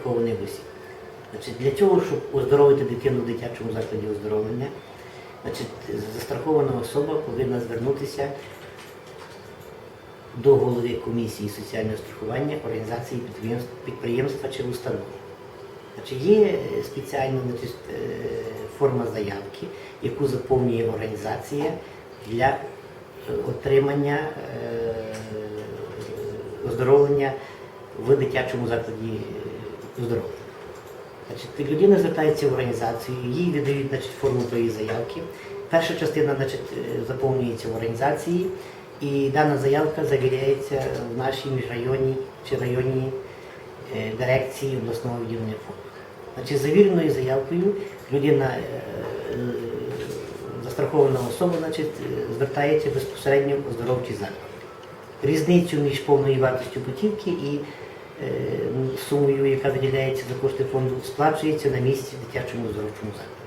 застрахованих осіб. Значить, для цього, щоб оздоровити дитину в дитячому закладі оздоровлення, значить, застрахована особа повинна звернутися до голови комісії соціального страхування організації підприємств- підприємства чи установи. Значить, є е, спеціальна значить, е, форма заявки, яку заповнює організація для е, отримання оздоровлення в дитячому закладі оздоровлення. Значить, людина звертається в організацію, їй видають значить, форму тої заявки. Перша частина значить, е, заповнюється в організації, і дана заявка завіряється в нашій міжрайонній чи районній е, дирекції обласного відділення фонду. Значить, завіреною заявкою людина, е, застрахована особа, значить, звертається безпосередньо в оздоровчий заклад. Різницю між повною вартістю путівки і сумою, яка виділяється за кошти фонду, сплачується на місці в дитячому здоровчому закладі.